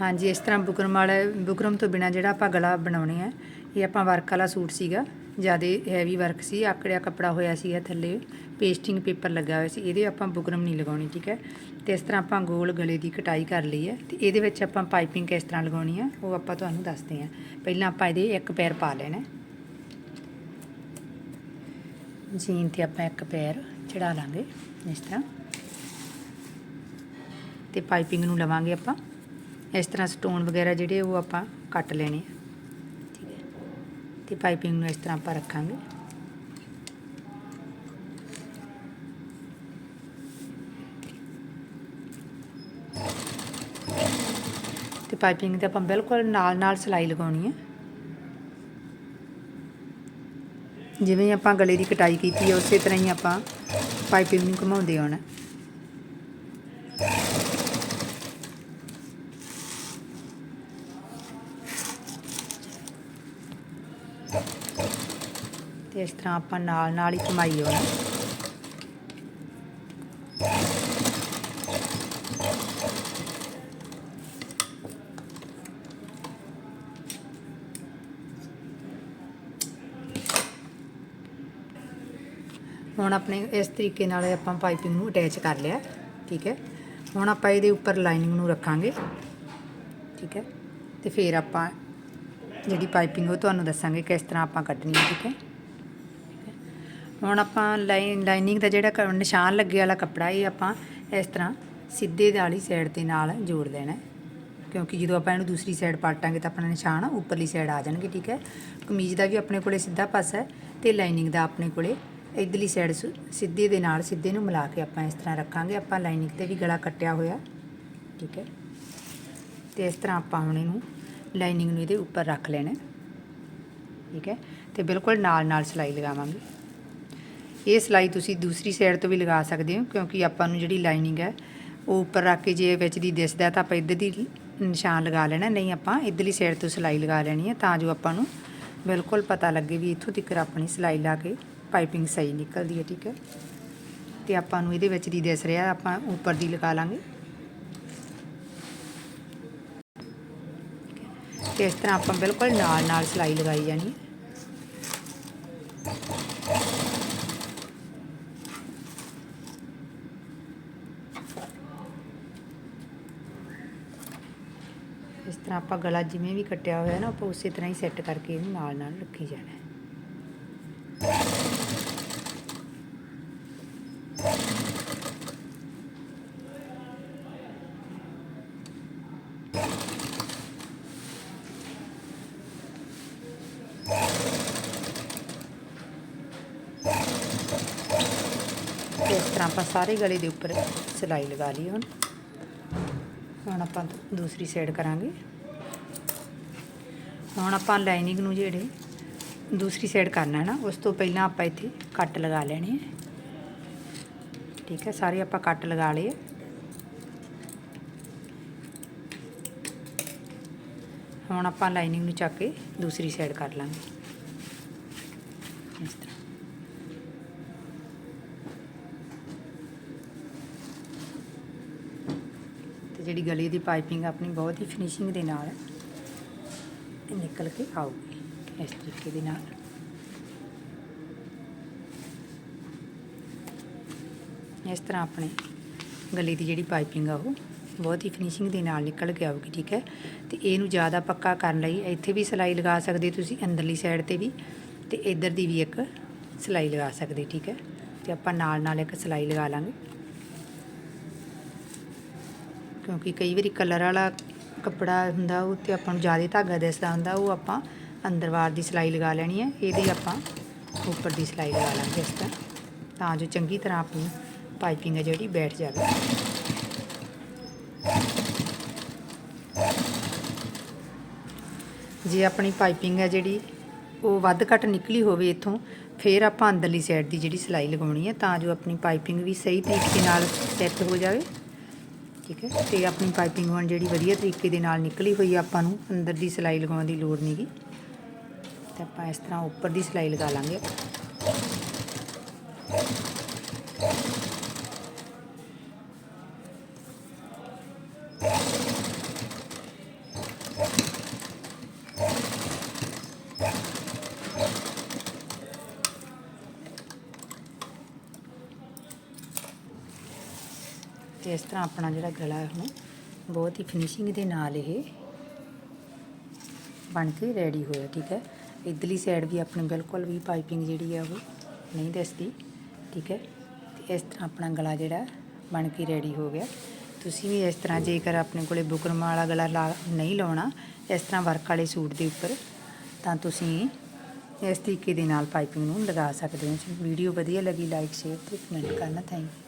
ਹਾਂਜੀ, ਇਸ ਤਰ੍ਹਾਂ ਬੁਕਰਮ ਵਾਲੇ, ਬੁਕਰਮ ਤੋਂ ਬਿਨਾ ਜਿਹੜਾ ਆਪਾਂ ਗਲਾ ਬਣਾਉਣੇ ਆ, ਇਹ ਆਪਾਂ ਵਰਕ ਵਾਲਾ ਸੂਟ ਸੀਗਾ, ਜ਼ਿਆਦਾ ਹੈਵੀ ਵਰਕ ਸੀ, ਆਕੜਿਆ ਕੱਪੜਾ ਹੋਇਆ ਸੀਗਾ ਥੱਲੇ ਪੇਸਟਿੰਗ ਪੇਪਰ ਲੱਗਾ ਹੋਇਆ ਸੀ, ਇਹਦੇ ਆਪਾਂ ਬੁਕਰਮ ਨਹੀਂ ਲਗਾਉਣੀ, ਠੀਕ ਹੈ? ਤੇ ਇਸ ਤਰ੍ਹਾਂ ਆਪਾਂ ਗੋਲ ਗਲੇ ਦੀ ਕਟਾਈ ਕਰ ਲਈ ਹੈ, ਤੇ ਇਹਦੇ ਵਿੱਚ ਆਪਾਂ ਪਾਈਪਿੰਗ ਕਿਸ ਤਰ੍ਹਾਂ ਲਗਾਉਣੀ ਆ, ਉਹ ਆਪਾਂ ਤੁਹਾਨੂੰ ਦੱਸਦੇ ਹਾਂ। ਪਹਿਲਾਂ ਆਪਾਂ ਇਹਦੇ ਇੱਕ ਪੈਰ ਪਾ ਲੈਣਾ ਜੀਨ ਤੇ ਆਪਾਂ ਇੱਕ ਪੈਰ ਚੜਾ ਲਾਂਗੇ, ਇਸ ਤਰ੍ਹਾਂ। ਤੇ ਪਾਈਪਿੰਗ ਨੂੰ ਲਵਾਂਗੇ ਆਪਾਂ। ਇਸ ਤਰ੍ਹਾਂ ਸਟੋਨ ਵਗੈਰਾ ਜਿਹੜੇ ਉਹ ਆਪਾਂ ਕੱਟ ਲੈਣੇ ਆ। ਠੀਕ ਹੈ। ਤੇ ਪਾਈਪਿੰਗ ਨੂੰ ਇਸ ਤਰ੍ਹਾਂ ਆਪਾਂ ਰੱਖਾਂਗੇ। ਤੇ ਪਾਈਪਿੰਗ ਤੇ ਆਪਾਂ ਬਿਲਕੁਲ ਨਾਲ ਨਾਲ ਸਿਲਾਈ ਲਗਾਉਣੀ ਹੈ ਜਿਵੇਂ ਆਪਾਂ ਗਲੇ ਦੀ ਕਟਾਈ ਕੀਤੀ ਹੈ ਉਸੇ ਤਰ੍ਹਾਂ ਹੀ ਆਪਾਂ ਪਾਈਪਿੰਗ ਨੂੰ ਘੁਮਾਉਂਦੇ ਆਉਣਾ। ਤੇ ਇਸ ਤਰ੍ਹਾਂ ਆਪਾਂ ਨਾਲ ਨਾਲ ਹੀ ਘੁਮਾਈ ਆਉਣਾ ਹੁਣ ਆਪਣੇ ਇਸ ਤਰੀਕੇ ਨਾਲ ਆਪਾਂ ਪਾਈਪਿੰਗ ਨੂੰ ਅਟੈਚ ਕਰ ਲਿਆ, ਠੀਕ ਹੈ। ਹੁਣ ਆਪਾਂ ਇਹਦੇ ਉੱਪਰ ਲਾਈਨਿੰਗ ਨੂੰ ਰੱਖਾਂਗੇ, ਠੀਕ ਹੈ। ਤੇ ਫਿਰ ਆਪਾਂ ਜਿਹੜੀ ਪਾਈਪਿੰਗ ਉਹ ਤੁਹਾਨੂੰ ਦੱਸਾਂਗੇ ਕਿਸ ਤਰ੍ਹਾਂ ਆਪਾਂ ਕੱਢਣੀ ਹੈ, ਠੀਕ ਹੈ? ਹੁਣ ਆਪਾਂ ਲਾਈਨ, ਲਾਈਨਿੰਗ ਦਾ ਜਿਹੜਾ ਕ- ਨਿਸ਼ਾਨ ਲੱਗੇ ਵਾਲਾ ਕੱਪੜਾ, ਇਹ ਆਪਾਂ ਇਸ ਤਰ੍ਹਾਂ ਸਿੱਧੇ ਵਾਲੀ ਸਾਈਡ ਦੇ ਨਾਲ ਜੋੜ ਦੇਣਾ ਕਿਉਂਕਿ ਜਦੋਂ ਆਪਾਂ ਇਹਨੂੰ ਦੂਸਰੀ ਸਾਈਡ ਪਾਟਾਂਗੇ ਤਾਂ ਆਪਣਾ ਨਿਸ਼ਾਨ ਉੱਪਰਲੀ ਸਾਈਡ ਆ ਜਾਣਗੇ, ਠੀਕ ਹੈ? ਕਮੀਜ਼ ਦਾ ਵੀ ਆਪਣੇ ਕੋਲੇ ਸਿੱਧਾ ਪਾਸਾ ਹੈ ਤੇ ਲਾਈਨਿੰਗ ਦਾ ਆਪਣੇ ਕੋਲੇ ਇਧਰਲੀ ਸਾਈਡ ਸਿੱਧੇ ਦੇ ਨਾਲ ਸਿੱਧੇ ਨੂੰ ਮਿਲਾ ਕੇ ਆਪਾਂ ਇਸ ਤਰ੍ਹਾਂ ਰੱਖਾਂਗੇ। ਆਪਾਂ ਲਾਈਨਿੰਗ ਤੇ ਵੀ ਗਲਾ ਕੱਟਿਆ ਹੋਇਆ, ਠੀਕ ਹੈ? ਤੇ ਇਸ ਤਰ੍ਹਾਂ ਆਪਾਂ ਹੁਣ ਇਹਨੂੰ ਲਾਈਨਿੰਗ ਨੂੰ ਇਹਦੇ ਉੱਪਰ ਰੱਖ ਲੈਣਾ ਠੀਕ ਹੈ? ਤੇ ਬਿਲਕੁਲ ਨਾਲ ਨਾਲ ਸਿਲਾਈ ਲਗਾਵਾਂਗੇ। ਇਹ ਸਿਲਾਈ ਤੁਸੀਂ ਦੂਸਰੀ ਸਾਈਡ ਤੋਂ ਵੀ ਲਗਾ ਸਕਦੇ ਹੋ, ਕਿਉਂਕਿ ਆਪਾਂ ਨੂੰ ਜਿਹੜੀ ਲਾਈਨਿੰਗ ਹੈ, ਉਹ ਉੱਪਰ ਰੱਖ ਕੇ ਜੇ ਵਿੱਚ ਦੀ ਦਿਸਦਾ ਤਾਂ ਆਪਾਂ ਇੱਧਰ ਦੀ ਨਿਸ਼ਾਨ ਲਗਾ ਲੈਣਾ, ਨਹੀਂ ਆਪਾਂ ਇੱਧਰਲੀ ਸਾਈਡ ਤੋਂ ਸਿਲਾਈ ਲਗਾ ਲੈਣੀ ਹੈ ਤਾਂ ਜੋ ਆਪਾਂ ਨੂੰ ਬਿਲਕੁਲ ਪਤਾ ਲੱਗੇ ਵੀ ਇੱਥੋਂ ਤੱਕ ਆਪਣੀ ਸਿਲਾਈ ਲਾ ਕੇ ਪਾਈਪਿੰਗ ਸਹੀ ਨਿਕਲਦੀ ਹੈ, ਠੀਕ ਹੈ? ਤੇ ਆਪਾਂ ਨੂੰ ਇਹਦੇ ਵਿੱਚ ਦੀ ਦਿਸ ਰਿਹਾ, ਆਪਾਂ ਉੱਪਰ ਦੀ ਲਗਾ ਲਾਂਗੇ। ਤੇ ਇਸ ਤਰ੍ਹਾਂ ਆਪਾਂ ਬਿਲਕੁਲ ਨਾਲ ਨਾਲ ਸਿਲਾਈ ਲਗਾਈ ਜਾਣੀ ਹੈ। ਇਸ ਤਰ੍ਹਾਂ ਆਪਾਂ ਗਲਾ ਜਿਵੇਂ ਵੀ ਕੱਟਿਆ ਹੋਇਆ ਨਾ, ਆਪਾਂ ਉਸੇ ਤਰ੍ਹਾਂ ਹੀ ਸੈੱਟ ਕਰਕੇ ਇਹਨੂੰ ਨਾਲ ਨਾਲ ਰੱਖੀ ਜਾਣਾ ਹੈ ਤੇ ਇਸ ਤਰ੍ਹਾਂ ਆਪਾਂ ਸਾਰੇ ਗਲੇ ਦੇ ਉੱਪਰ ਸਿਲਾਈ ਲਗਾ ਲਈ ਹੁਣ। ਹੁਣ ਆਪਾਂ ਦੂ- ਦੂਸਰੀ ਸਾਈਡ ਕਰਾਂਗੇ। ਹੁਣ ਆਪਾਂ ਲਾਈਨਿੰਗ ਨੂੰ ਜਿਹੜੇ ਦੂਸਰੀ ਸਾਈਡ ਕਰਨਾ ਹੈ ਨਾ, ਉਸ ਤੋਂ ਪਹਿਲਾਂ ਆਪਾਂ ਇੱਥੇ ਕੱਟ ਲਗਾ ਲੈਣੇ ਹੈ ਠੀਕ ਹੈ, ਸਾਰੇ ਆਪਾਂ ਕੱਟ ਲਗਾ ਲਏ ਹੁਣ ਆਪਾਂ ਲਾਈਨਿੰਗ ਨੂੰ ਚੱਕ ਕੇ ਦੂਸਰੀ ਸਾਈਡ ਕਰ ਲਾਂਗੇ। ਇਸ ਤਰ੍ਹਾਂ। ਜਿਹੜੀ ਗਲੇ ਦੀ ਪਾਈਪਿੰਗ ਆਪਣੀ ਬਹੁਤ ਹੀ ਫਿਨਿਸ਼ਿੰਗ ਦੇ ਨਾਲ ਨਿਕਲ ਕੇ ਆਊਗੀ ਇਸ ਤਰੀਕੇ ਦੇ ਨਾਲ। ਇਸ ਤਰ੍ਹਾਂ ਆਪਣੇ ਗਲੇ ਦੀ ਜਿਹੜੀ ਪਾਈਪਿੰਗ ਆ, ਉਹ ਬਹੁਤ ਹੀ ਫਿਨਿਸ਼ਿੰਗ ਦੇ ਨਾਲ ਨਿਕਲ ਕੇ ਆਊਗੀ, ਠੀਕ ਹੈ? ਤੇ ਇਹਨੂੰ ਜ਼ਿਆਦਾ ਪੱਕਾ ਕਰਨ ਲਈ ਇੱਥੇ ਵੀ ਸਿਲਾਈ ਲਗਾ ਸਕਦੇ ਤੁਸੀਂ, ਅੰਦਰਲੀ ਸਾਈਡ ਤੇ ਵੀ ਤੇ ਇੱਧਰ ਦੀ ਵੀ ਇੱਕ ਸਿਲਾਈ ਲਗਾ ਸਕਦੇ, ਠੀਕ ਹੈ? ਤੇ ਆਪਾਂ ਨਾਲ ਨਾਲ ਇੱਕ ਸਿਲਾਈ ਲਗਾ ਲਾਂਗੇ। ਕਿਉਂਕਿ ਕਈ ਵਾਰੀ ਕਲਰ ਵਾਲਾ ਕੱਪੜਾ ਹੁੰਦਾ, ਉਹ ਤੇ ਆਪਾਂ ਨੂੰ ਜ਼ਿਆਦਾ ਧਾਗਾ ਦਿਸਦਾ ਹੁੰਦਾ, ਉਹ ਆਪਾਂ ਅੰਦਰ ਅੰਦਰਵਾਰ ਦੀ ਸਿਲਾਈ ਲਗਾ ਲੈਣੀ ਹੈ, ਇਹਦੀ ਆਪਾਂ ਉੱਪਰ ਦੀ ਸਿਲਾਈ ਲਗਾ ਲਾਂਗੇ ਇਸ ਤਰ੍ਹਾਂ, ਤਾਂ ਜੋ ਚੰਗੀ ਤਰ੍ਹਾਂ ਆਪਣੀ ਪਾਈਪਿੰਗ ਹੈ ਜਿਹੜੀ ਬੈਠ ਜਾਵੇ। ਜੇ ਆਪਣੀ ਪਾਈਪਿੰਗ ਹੈ ਜਿਹੜੀ ਉਹ ਵੱਧ ਘੱਟ ਨਿਕਲੀ ਹੋਵੇ ਇੱਥੋਂ, ਫਿਰ ਆਪਾਂ ਅੰਦਰਲੀ ਸਾਈਡ ਦੀ ਜਿਹੜੀ ਸਿਲਾਈ ਲਗਾਉਣੀ ਹੈ, ਤਾਂ ਜੋ ਆਪਣੀ ਪਾਈਪਿੰਗ ਵੀ ਸਹੀ ਤਰੀਕੇ ਨਾਲ ਸੈੱਟ ਹੋ ਜਾਵੇ। ਠੀਕ ਹੈ। ਤੇ ਆਪਣੀ ਪਾਈਪਿੰਗ ਹੁਣ ਜਿਹੜੀ ਵਧੀਆ ਤਰੀਕੇ ਦੇ ਨਾਲ ਨਿਕਲੀ ਹੋਈ ਆ, ਆਪਾਂ ਨੂੰ ਅੰਦਰ ਦੀ ਸਿਲਾਈ ਲਗਾਉਣ ਦੀ ਲੋੜ ਨਹੀਂਗੀ ਤੇ ਆਪਾਂ ਇਸ ਤਰ੍ਹਾਂ ਉੱਪਰ ਦੀ ਸਿਲਾਈ ਲਗਾ ਲਾਂਗੇ। ਤੇ ਇਸ ਤਰ੍ਹਾਂ ਆਪਣਾ ਜਿਹੜਾ ਗਲਾ ਹੈ ਹੁਣ ਬਹੁਤ ਹੀ ਫਿਨਿਸ਼ਿੰਗ ਦੇ ਨਾਲ ਇਹ ਬਣ ਕੇ ਰੈਡੀ ਹੋਇਆ, ਠੀਕ ਹੈ? ਇਧਰਲੀ ਸਾਈਡ ਵੀ ਆਪਣੀ ਬਿਲਕੁਲ ਵੀ ਪਾਈਪਿੰਗ ਜਿਹੜੀ ਆ ਉਹ ਨਹੀਂ ਦਿਸਦੀ, ਠੀਕ ਹੈ? ਤੇ ਇਸ ਤਰ੍ਹਾਂ ਆਪਣਾ ਗਲਾ ਜਿਹੜਾ ਬਣ ਕੇ ਰੈਡੀ ਹੋ ਗਿਆ। ਤੁਸੀਂ ਵੀ ਇਸ ਤਰ੍ਹਾਂ ਜੇਕਰ ਆਪਣੇ ਕੋਲੇ ਬੁਕਰਮ ਵਾਲਾ ਗਲਾ ਲਾ, ਨਹੀਂ ਲਾਉਣਾ, ਇਸ ਤਰ੍ਹਾਂ ਵਰਕ ਵਾਲੇ ਸੂਟ ਦੇ ਉੱਪਰ, ਤਾਂ ਤੁਸੀਂ ਇਸ ਤਰੀਕੇ ਦੇ ਨਾਲ ਪਾਈਪਿੰਗ ਨੂੰ ਲਗਾ ਸਕਦੇ ਹੋ। ਵੀਡੀਓ ਵਧੀਆ ਲੱਗੀ ਲਾਈਕ ਸ਼ੇਅਰ ਤੇ ਕਮੈਂਟ ਕਰਨਾ ਥੈਂਕ ਯੂ